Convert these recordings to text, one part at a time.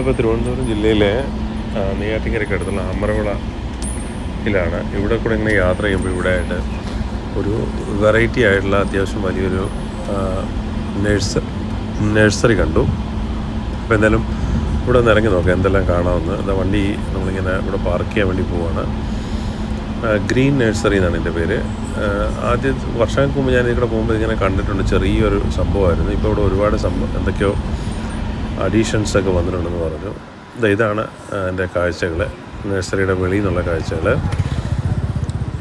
നമ്മളിപ്പോൾ തിരുവനന്തപുരം ജില്ലയിലെ നെയ്യാറ്റിങ്കരയ്ക്ക് അടുത്തുള്ള അടുത്തുള്ള അമരവിളയിലാണ് ഇവിടെ കൂടെ ഇങ്ങനെ യാത്ര ചെയ്യുമ്പോൾ ഇവിടെ ആയിട്ട് ഒരു വെറൈറ്റി ആയിട്ടുള്ള അത്യാവശ്യം വലിയൊരു നേഴ്സ് നേഴ്സറി കണ്ടു. അപ്പോൾ എന്തായാലും ഇവിടെ ഒന്ന് ഇറങ്ങി നോക്കാം എന്തെല്ലാം കാണാമെന്ന്. എന്താ വണ്ടി നമ്മളിങ്ങനെ ഇവിടെ പാർക്ക് ചെയ്യാൻ വേണ്ടി പോവുകയാണ് ഗ്രീൻ നേഴ്സറി എന്നാണ് എന്റെ പേര്. ആദ്യ വർഷങ്ങൾക്ക് മുമ്പ് ഞാൻ ഇവിടെ പോകുമ്പോൾ ഇങ്ങനെ കണ്ടിട്ടുണ്ട്. ചെറിയൊരു സംഭവമായിരുന്നു. ഇപ്പോൾ ഇവിടെ ഒരുപാട് സംഭവം എന്തൊക്കെയോ അഡീഷൻസ് ഒക്കെ വന്നിട്ടുണ്ടെന്ന് പറഞ്ഞു. ഇതാണ് എന്റെ കാഴ്ചകൾ നഴ്സറിയുടെ വെളിയിൽ നിന്നുള്ള കാഴ്ചകൾ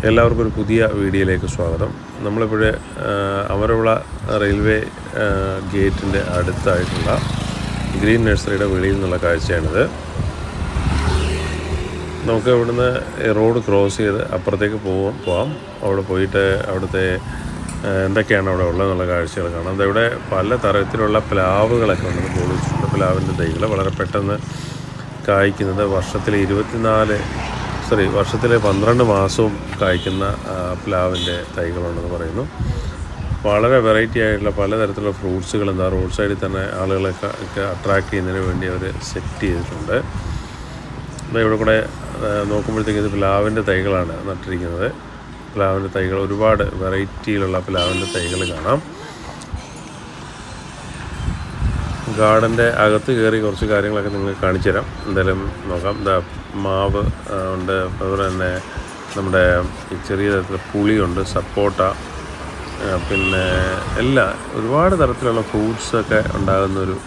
എല്ലാവർക്കും ഒരു പുതിയ വീഡിയോയിലേക്ക് സ്വാഗതം. നമ്മളിപ്പോഴേ അമരവിള റെയിൽവേ ഗേറ്റിന്റെ അടുത്തായിട്ടുള്ള ഗ്രീൻ നഴ്സറിയുടെ വെളിയിൽ നിന്നുള്ള കാഴ്ചയാണിത്. നമുക്ക് ഇവിടുന്ന് റോഡ് ക്രോസ് ചെയ്ത് അപ്പുറത്തേക്ക് പോവാം പോവാം. അവിടെ പോയിട്ട് അവിടുത്തെ എന്തൊക്കെയാണ് അവിടെ ഉള്ളതെന്നുള്ള കാഴ്ചകൾ കാണാം. ഇവിടെ പല തരത്തിലുള്ള പ്ലാവുകളൊക്കെ ഉണ്ട് ബോർഡ് പ്ലാവിന്റെ തൈകൾ വളരെ പെട്ടെന്ന് കായ്ക്കുന്നത് വർഷത്തിൽ ഇരുപത്തിനാല് സോറി വർഷത്തിലെ പന്ത്രണ്ട് മാസവും കായ്ക്കുന്ന പ്ലാവിന്റെ തൈകളുണ്ടെന്ന് പറയുന്നു. വളരെ വെറൈറ്റി ആയിട്ടുള്ള പലതരത്തിലുള്ള ഫ്രൂട്ട്സുകൾ എന്താ റോഡ് സൈഡിൽ തന്നെ ആളുകളെ അട്രാക്ട് ചെയ്യുന്നതിന് വേണ്ടി അവർ സെറ്റ് ചെയ്തിട്ടുണ്ട്. ഇവിടെ കൂടെ നോക്കുമ്പോഴത്തേക്ക് ഇത് പ്ലാവിന്റെ തൈകളാണ് നട്ടിരിക്കുന്നത്. പ്ലാവിന്റെ തൈകൾ ഒരുപാട് വെറൈറ്റിയിലുള്ള പ്ലാവിന്റെ തൈകൾ കാണാം. ഗാർഡന്റെ അകത്ത് കയറി കുറച്ച് കാര്യങ്ങളൊക്കെ നിങ്ങൾക്ക് കാണിച്ചു തരാം എന്തായാലും നോക്കാം. എന്താ മാവ് ഉണ്ട്. അതുപോലെ തന്നെ നമ്മുടെ ചെറിയ തരത്തിലുള്ള പുളിയുണ്ട് സപ്പോട്ട പിന്നെ എല്ലാ ഒരുപാട് തരത്തിലുള്ള ഫ്രൂട്ട്സൊക്കെ ഉണ്ടാകുന്നൊരു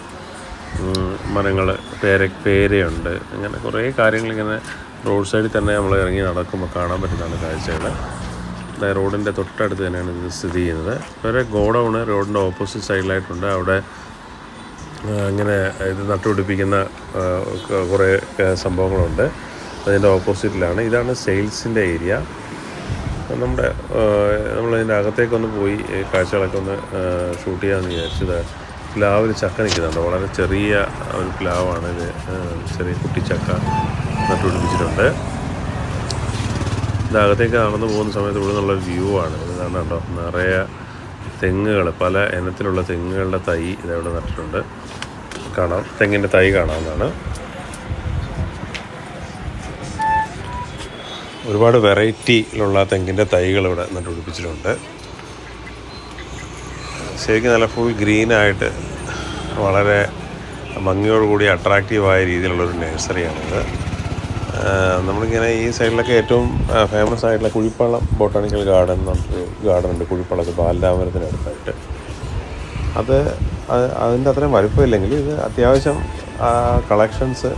മരങ്ങൾ പേര പേരയുണ്ട്. അങ്ങനെ കുറേ കാര്യങ്ങളിങ്ങനെ റോഡ് സൈഡിൽ തന്നെ നമ്മൾ ഇറങ്ങി നടക്കുമ്പോൾ കാണാൻ പറ്റുന്നതാണ് കാഴ്ചകൾ. അതായത് റോഡിന്റെ തൊട്ടടുത്ത് തന്നെയാണ് ഇത് സ്ഥിതി ചെയ്യുന്നത്. വേറെ ഗോഡൗണ് റോഡിന്റെ ഓപ്പോസിറ്റ് സൈഡിലായിട്ടുണ്ട്. അവിടെ ഇങ്ങനെ ഇത് നട്ടുപിടിപ്പിക്കുന്ന കുറേ സംഭവങ്ങളുണ്ട്. അതിന്റെ ഓപ്പോസിറ്റിലാണ്. ഇതാണ് സെയിൽസിന്റെ ഏരിയ. നമ്മുടെ നമ്മളതിന്റെ അകത്തേക്കൊന്ന് പോയി കാഴ്ചകളൊക്കെ ഒന്ന് ഷൂട്ട് ചെയ്യാമെന്ന് വിചാരിച്ചത് പ്ലാവിൽ ചക്ക നിൽക്കുന്നുണ്ട്. വളരെ ചെറിയ ഒരു പ്ലാവാണ് ഇത്. ചെറിയ കുട്ടിച്ചക്ക നട്ടുപിടിപ്പിച്ചിട്ടുണ്ട്. അകത്തേക്ക് നടന്നു പോകുന്ന സമയത്ത് ഇവിടെ നിന്നുള്ള വ്യൂ ആണ്. ഇത് കാണാണ്ടോ നിറയെ തെങ്ങുകൾ പല ഇനത്തിലുള്ള തെങ്ങുകളുടെ തൈ ഇതവിടെ നട്ടിട്ടുണ്ട്. കാണാം. തെങ്ങിന്റെ തൈ കാണാവുന്നതാണ്. ഒരുപാട് വെറൈറ്റിയിലുള്ള തെങ്ങിന്റെ തൈകൾ ഇവിടെ നട്ടുപിടിപ്പിച്ചിട്ടുണ്ട്. ശരിക്കും നല്ല ഫുൾ ഗ്രീനായിട്ട് വളരെ ഭംഗിയോടുകൂടി അട്രാക്റ്റീവായ രീതിയിലുള്ളൊരു നഴ്സറിയാണിത്. നമ്മളിങ്ങനെ ഈ സൈഡിലൊക്കെ ഏറ്റവും ഫേമസ് ആയിട്ടുള്ള കുഴിപ്പള്ളം ബോട്ടാണിക്കൽ ഗാർഡൻ എന്ന് പറഞ്ഞൊരു ഗാർഡൻ ഉണ്ട്. കുഴിപ്പള്ളത്ത് ബാലരാമരത്തിനടുത്തായിട്ട് അത് അത് അതിന്റെ അത്രയും വലുപ്പമില്ലെങ്കിൽ ഇത് അത്യാവശ്യം കളക്ഷൻസ്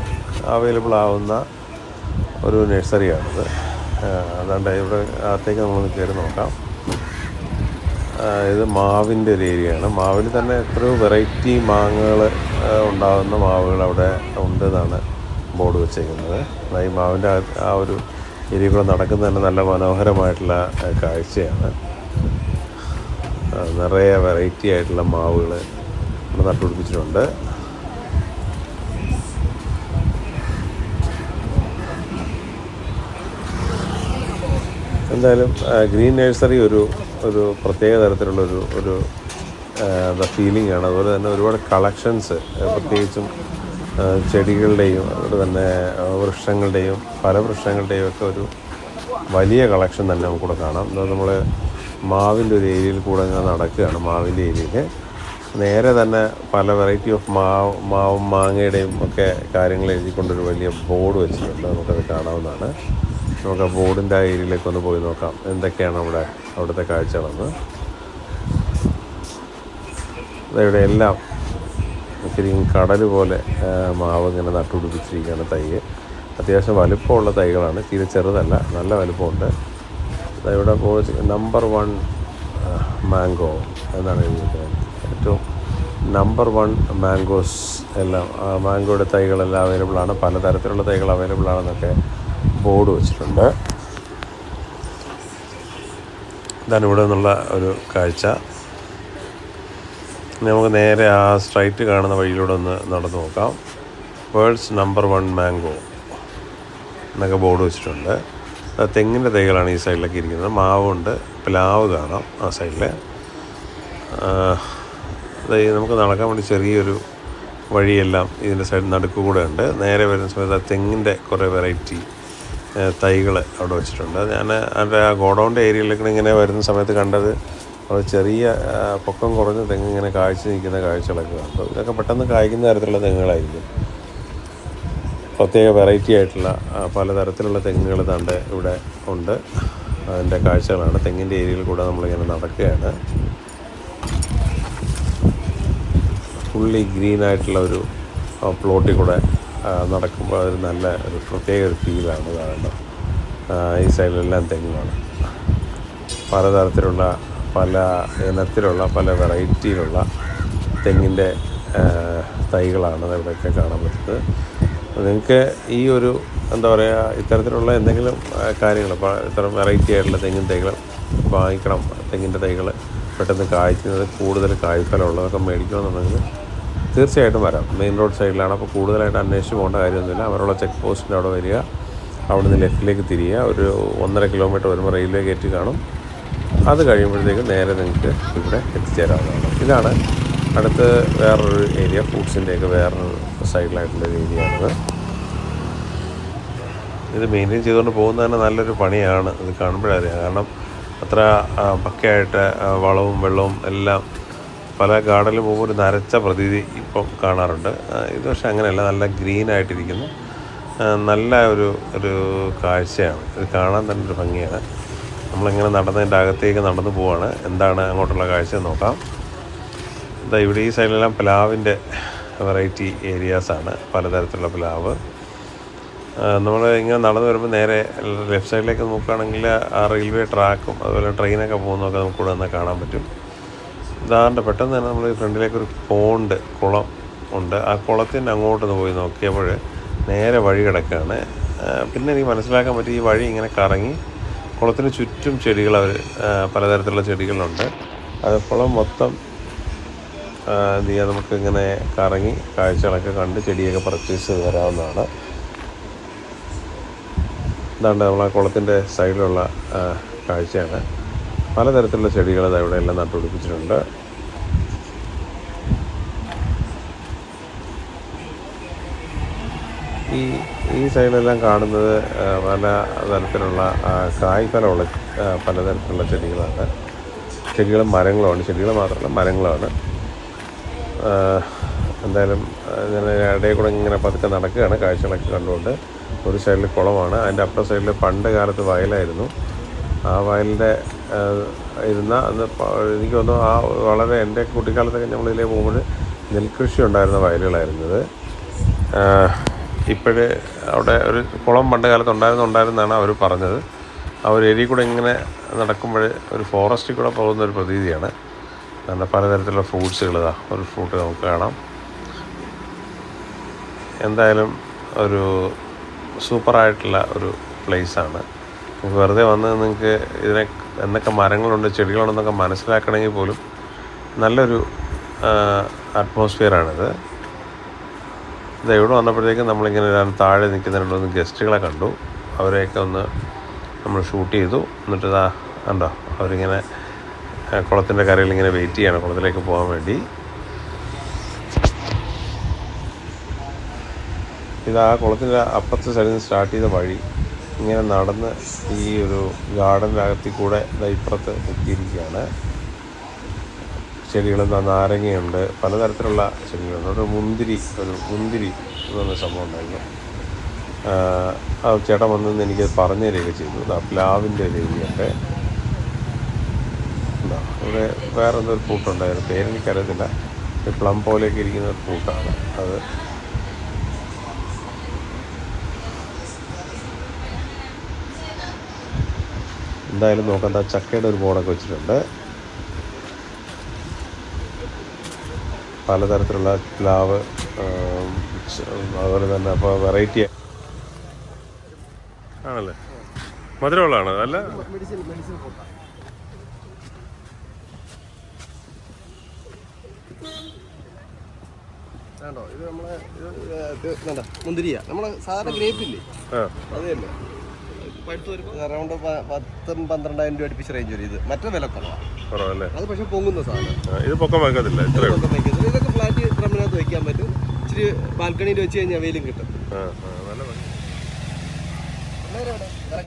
അവൈലബിൾ ആവുന്ന ഒരു നഴ്സറിയാണിത്. അതുകൊണ്ട് ഇവിടെ അകത്തേക്ക് നമ്മളൊന്ന് കയറി നോക്കാം. ഇത് മാവിന്റെ ഒരു ഏരിയയാണ്. മാവിൽ തന്നെ എത്രയോ വെറൈറ്റി മാങ്ങകൾ ഉണ്ടാകുന്ന മാവുകൾ അവിടെ ഉണ്ടെന്നാണ് ബോർഡ് വെച്ചേക്കുന്നത്. ഈ മാവിന്റെ ആ- ഒരു ഇരി കൂടെ നടക്കുന്നത് തന്നെ നല്ല മനോഹരമായിട്ടുള്ള കാഴ്ചയാണ്. നിറയെ വെറൈറ്റി ആയിട്ടുള്ള മാവുകൾ നമ്മൾ നട്ടുപിടിപ്പിച്ചിട്ടുണ്ട്. എന്തായാലും ഗ്രീൻ നഴ്സറി ഒരു ഒരു പ്രത്യേക തരത്തിലുള്ളൊരു ഒരു ഫീലിംഗ് ആണ്. അതുപോലെ തന്നെ ഒരുപാട് കളക്ഷൻസ് പ്രത്യേകിച്ചും ചെടികളുടെയും അതുപോലെ തന്നെ വൃക്ഷങ്ങളുടെയും പല വൃക്ഷങ്ങളുടെയും ഒക്കെ ഒരു വലിയ കളക്ഷൻ തന്നെ നമുക്കിവിടെ കാണാം. അത് നമ്മൾ മാവിന്റെ ഒരു ഏരിയയിൽ കൂടെ ഇങ്ങനെ നടക്കുകയാണ് മാവിന്റെ ഏരിയയിൽ നേരെ തന്നെ പല വെറൈറ്റി ഓഫ് മാവ് മാവും മാങ്ങയുടെയും ഒക്കെ കാര്യങ്ങൾ എഴുതിക്കൊണ്ടൊരു വലിയ ബോർഡ് വെച്ചിട്ടുണ്ട്. നമുക്കത് കാണാവുന്നതാണ്. നമുക്ക് ആ ബോർഡിന്റെ ആ ഏരിയയിലേക്ക് ഒന്ന് പോയി നോക്കാം. എന്തൊക്കെയാണ് അവിടെ അവിടുത്തെ കാഴ്ചകളെന്ന്. ഇവിടെ എല്ലാം ശരിക്കും കടൽ പോലെ മാവ് ഇങ്ങനെ നട്ടുപിടിപ്പിച്ചിരിക്കുകയാണ് തൈ അത്യാവശ്യം വലുപ്പമുള്ള തൈകളാണ്. തീരെ ചെറുതല്ല നല്ല വലുപ്പമുണ്ട്. ഇവിടെ നമ്പർ വൺ മാംഗോ എന്നാണ് എഴുതിയിരിക്കുന്നത്. ഏറ്റവും നമ്പർ വൺ മാംഗോസ് എല്ലാം മാംഗോയുടെ തൈകളെല്ലാം അവൈലബിൾ ആണ്. പലതരത്തിലുള്ള തൈകൾ അവൈലബിൾ ആണെന്നൊക്കെ ബോർഡ് വെച്ചിട്ടുണ്ട്. ഇതാണ് ഇവിടെ നിന്നുള്ള ഒരു കാഴ്ച. നമുക്ക് നേരെ ആ സ്ട്രൈറ്റ് കാണുന്ന വഴിയിലൂടെ ഒന്ന് നടന്നു നോക്കാം. വേൾഡ്സ് നമ്പർ വൺ മാംഗോ എന്നൊക്കെ ബോർഡ് വെച്ചിട്ടുണ്ട്. തെങ്ങിന്റെ തൈകളാണ് ഈ സൈഡിലൊക്കെ ഇരിക്കുന്നത്. മാവുണ്ട് പ്ലാവ് കാണാം ആ സൈഡിൽ അതായത് നമുക്ക് നടക്കാൻ വേണ്ടി ചെറിയൊരു വഴിയെല്ലാം ഇതിന്റെ സൈഡ് നടുക്ക് കൂടെ ഉണ്ട്. നേരെ വരുന്ന സമയത്ത് ആ തെങ്ങിന്റെ കുറേ വെറൈറ്റി തൈകൾ അവിടെ വെച്ചിട്ടുണ്ട്. ഞാൻ അതിന്റെ ആ ഗോഡൗണിന്റെ ഏരിയയിലേക്ക് ഇങ്ങനെ വരുന്ന സമയത്ത് കണ്ടത് അവിടെ ചെറിയ പൊക്കം കുറഞ്ഞ തെങ്ങ് ഇങ്ങനെ കാഴ്ച നിൽക്കുന്ന കാഴ്ചകളൊക്കെ അപ്പോൾ ഇതൊക്കെ പെട്ടെന്ന് കായ്ക്കുന്ന തരത്തിലുള്ള തെങ്ങുകളായിരിക്കും. പ്രത്യേക വെറൈറ്റി ആയിട്ടുള്ള പലതരത്തിലുള്ള തെങ്ങുകൾ തണ്ട് ഇവിടെ ഉണ്ട്. അതിന്റെ കാഴ്ചകളാണ്. തെങ്ങിന്റെ ഏരിയയിൽ കൂടെ നമ്മളിങ്ങനെ നടക്കുകയാണ്. ഫുള്ളി ഗ്രീൻ ആയിട്ടുള്ള ഒരു പ്ലോട്ടിൽ കൂടെ നടക്കുമ്പോൾ അതൊരു നല്ല ഒരു പ്രത്യേക ഒരു ഫീലാണ് കാണുന്നത്. ഈ സൈഡിലെല്ലാം തെങ്ങുകളാണ് പലതരത്തിലുള്ള പല ഇനത്തിലുള്ള പല വെറൈറ്റിയിലുള്ള തെങ്ങിന്റെ തൈകളാണ് ഇവിടെയൊക്കെ കാണാൻ പറ്റുന്നത്. നിങ്ങൾക്ക് ഈ ഒരു എന്താ പറയുക ഇത്തരത്തിലുള്ള എന്തെങ്കിലും കാര്യങ്ങൾ ഇപ്പോൾ ഇത്തരം വെറൈറ്റി ആയിട്ടുള്ള തെങ്ങിൻ തൈകൾ വാങ്ങിക്കണം തെങ്ങിന്റെ തൈകൾ പെട്ടെന്ന് കായ്ക്കുന്നത് കൂടുതൽ കായ്ഫലമുള്ളതൊക്കെ മേടിക്കണമെന്നുണ്ടെങ്കിൽ തീർച്ചയായിട്ടും വരാം. മെയിൻ റോഡ് സൈഡിലാണ് അപ്പോൾ കൂടുതലായിട്ട് അന്വേഷിച്ച് പോകേണ്ട കാര്യമൊന്നുമില്ല. അവരുള്ള ചെക്ക് പോസ്റ്റിന്റെ അവിടെ വരിക. അവിടെ നിന്ന് ലെഫ്റ്റിലേക്ക് തിരിയുക. ഒരു ഒന്നര കിലോമീറ്റർ വരുമ്പോൾ റെയിൽവേ ഗേറ്റ് കാണും. അത് കഴിയുമ്പോഴത്തേക്ക് നേരെ നിങ്ങൾക്ക് ഇവിടെ എത്തിച്ചേരാവുന്നതാണ്. ഇതാണ് അടുത്ത് വേറൊരു ഏരിയ ഫ്രൂട്ട്സിന്റെയൊക്കെ വേറൊരു സൈഡിലായിട്ടുള്ളൊരു ഏരിയ ആണ്. ഇത് മെയിന്റെയിൻ ചെയ്തുകൊണ്ട് പോകുന്നത് തന്നെ നല്ലൊരു പണിയാണ്. ഇത് കാണുമ്പോഴറിയാം. കാരണം അത്ര പക്കയായിട്ട് വളവും വെള്ളവും എല്ലാം പല ഗാർഡനിൽ പോകുമ്പോൾ ഒരു നരച്ച പ്രതീതി ഇപ്പം കാണാറുണ്ട്. ഇത് പക്ഷേ അങ്ങനെയല്ല. നല്ല ആ, നല്ല ഒരു ഒരു കാഴ്ചയാണ്. ഇത് കാണാൻ തന്നെ ഒരു ഭംഗിയാണ്. നമ്മളിങ്ങനെ നടന്നതിന്റെ അകത്തേക്ക് നടന്നു പോവാണ്. എന്താണ് അങ്ങോട്ടുള്ള കാഴ്ച നോക്കാം. എന്താ ഇവിടെ ഈ സൈഡിലെല്ലാം പ്ലാവിന്റെ വെറൈറ്റി ഏരിയാസാണ് പലതരത്തിലുള്ള പ്ലാവ്. നമ്മൾ ഇങ്ങനെ നടന്നു വരുമ്പോൾ നേരെ ലെഫ്റ്റ് സൈഡിലേക്ക് നോക്കുകയാണെങ്കിൽ ആ റെയിൽവേ ട്രാക്കും അതുപോലെ ട്രെയിനൊക്കെ പോകുന്നതൊക്കെ നമുക്ക് ഇവിടെ നിന്ന് കാണാൻ പറ്റും. ഇതാണ്ട് പെട്ടെന്ന് തന്നെ നമ്മൾ ഫ്രണ്ടിലേക്ക് ഒരു പോണ്ട് കുളം ഉണ്ട്. ആ കുളത്തിന്റെ അങ്ങോട്ടൊന്ന് പോയി നോക്കിയപ്പോൾ നേരെ വഴി കിടക്കുകയാണ്. പിന്നെ എനിക്ക് മനസ്സിലാക്കാൻ പറ്റി ഈ വഴി ഇങ്ങനെ കറങ്ങി കുളത്തിന് ചുറ്റും ചെടികൾ അവർ പലതരത്തിലുള്ള ചെടികളുണ്ട്. അത് കുളം മൊത്തം എന്ത് ചെയ്യുക നമുക്കിങ്ങനെ കറങ്ങി കാഴ്ചകളൊക്കെ കണ്ട് ചെടിയൊക്കെ പർച്ചേസ് ചെയ്ത് വരാവുന്നതാണ് ഇതാണ്ട് നമ്മളെ കുളത്തിന്റെ സൈഡിലുള്ള കാഴ്ചയാണ്. പലതരത്തിലുള്ള ചെടികൾ ഇവിടെ എല്ലാം നട്ടുപിടിപ്പിച്ചിട്ടുണ്ട്. ഈ ഈ സൈഡിലെല്ലാം കാണുന്നത് പല തരത്തിലുള്ള കായ്ഫലമുള്ള പലതരത്തിലുള്ള ചെടികളാണ്. ചെടികളും മരങ്ങളുമാണ്. ചെടികൾ മാത്രമല്ല മരങ്ങളാണ്. എന്തായാലും ഞാൻ ഇടയിൽ കൂടെ ഇങ്ങനെ പതുക്കെ നടക്കുകയാണ്. കാഴ്ചകളൊക്കെ കണ്ടുകൊണ്ട് ഒരു സൈഡിൽ കുളമാണ്. അതിന്റെ അപ്പുറ സൈഡിൽ പണ്ട് കാലത്ത് വയലായിരുന്നു. ആ വയലിന്റെ ഇരുന്ന അന്ന് എനിക്ക് തോന്നുന്നു ആ വളരെ എന്റെ കുട്ടിക്കാലത്തൊക്കെ നമ്മളിതിലേ പോകുമ്പോൾ നെൽകൃഷി ഉണ്ടായിരുന്ന വയലുകളായിരുന്നത്. ഇപ്പോഴ് അവിടെ ഒരു കുളം പണ്ട് കാലത്ത് ഉണ്ടായിരുന്നുണ്ടായിരുന്നാണ് അവർ പറഞ്ഞത്. ആ ഒരു ഏരിയ കൂടെ ഇങ്ങനെ നടക്കുമ്പോൾ ഒരു ഫോറസ്റ്റിൽ കൂടെ പോകുന്ന ഒരു പ്രതീതിയാണ്. നല്ല പലതരത്തിലുള്ള ഫ്രൂട്ട്സുകൾ ഇതാ ഒരു ഫ്രൂട്ട് നമുക്ക് കാണാം. എന്തായാലും ഒരു സൂപ്പറായിട്ടുള്ള ഒരു പ്ലേസാണ് നിങ്ങൾക്ക് വെറുതെ വന്ന് നിങ്ങൾക്ക് ഇതിനെ എന്തൊക്കെ മരങ്ങളുണ്ട് ചെടികളുണ്ടെന്നൊക്കെ മനസ്സിലാക്കണമെങ്കിൽ പോലും നല്ലൊരു അറ്റ്മോസ്ഫിയറാണിത് ഇത് ഇവിടെ വന്നപ്പോഴത്തേക്കും നമ്മളിങ്ങനെ ഒരാൾ താഴെ നിൽക്കുന്ന രണ്ട് ഗസ്റ്റുകളെ കണ്ടു. അവരെയൊക്കെ ഒന്ന് നമ്മൾ ഷൂട്ട് ചെയ്തു. എന്നിട്ട് ഇതാ കണ്ടോ അവരിങ്ങനെ കുളത്തിന്റെ കരയിൽ ഇങ്ങനെ വെയിറ്റ് ചെയ്യണം കുളത്തിലേക്ക് പോകാൻ വേണ്ടി. ഇത് ആ കുളത്തിന്റെ അപ്പുറത്തെ സൈഡിൽ നിന്ന് സ്റ്റാർട്ട് ചെയ്ത വഴി ഇങ്ങനെ നടന്ന് ഈ ഒരു ഗാർഡന്റെ അകത്തിൽ കൂടെ ഇപ്പുറത്ത് എത്തിയിരിക്കുകയാണ് ചെടികൾ എന്താ നാരങ്ങയുണ്ട്. പലതരത്തിലുള്ള ചെടികളുണ്ട്. ഒരു മുന്തിരി ഒരു മുന്തിരി എന്ന് സംഭവം ഉണ്ടായിരുന്നു. ആ ചേട്ടൻ വന്നെന്ന് എനിക്ക് പറഞ്ഞു തരികയൊക്കെ ചെയ്തു. ഇതാ പ്ലാവിന്റെ ഏരിയയൊക്കെ എന്താ ഇവിടെ വേറെ എന്തോ ഒരു ഫ്രൂട്ടുണ്ടായിരുന്നു പേരെനിക്കറിയത്തില്ല ഒരു പ്ലം പോലെയൊക്കെ ഇരിക്കുന്ന ഒരു പൂട്ടാണ് അത്. എന്തായാലും നോക്കാം എന്താ ചക്കയുടെ ഒരു ബോർഡൊക്കെ വെച്ചിട്ടുണ്ട്. പലതരത്തിലുള്ള പ്ലാവ് അതുപോലെ തന്നെ അപ്പോൾ വെറൈറ്റി ആണല്ലേ? മധുരമുള്ളതാണ്? അല്ല? ഇത് നമ്മളെ മുന്തിരിയ. നമ്മളെ സാധാരണ ഗ്രേപ്പില്ലേ? അതെയല്ലേ? അത് അറൗണ്ട് പത്തും പന്ത്രണ്ടായിരം രൂപ അടുപ്പിച്ച് റേഞ്ച് വരും. ഇത് മറ്റേ വില കുറവാണ് അത് പക്ഷെ പൊങ്ങുന്ന സാധനം. ഇത് പൊക്കം ഇതൊക്കെ ഫ്ലാറ്റ് ഡ്രമ്മിനകത്ത് വയ്ക്കാൻ പറ്റും. ഇച്ചിരി ബാൽക്കണിയിൽ വെച്ച് കഴിഞ്ഞാൽ വെയിലും കിട്ടും.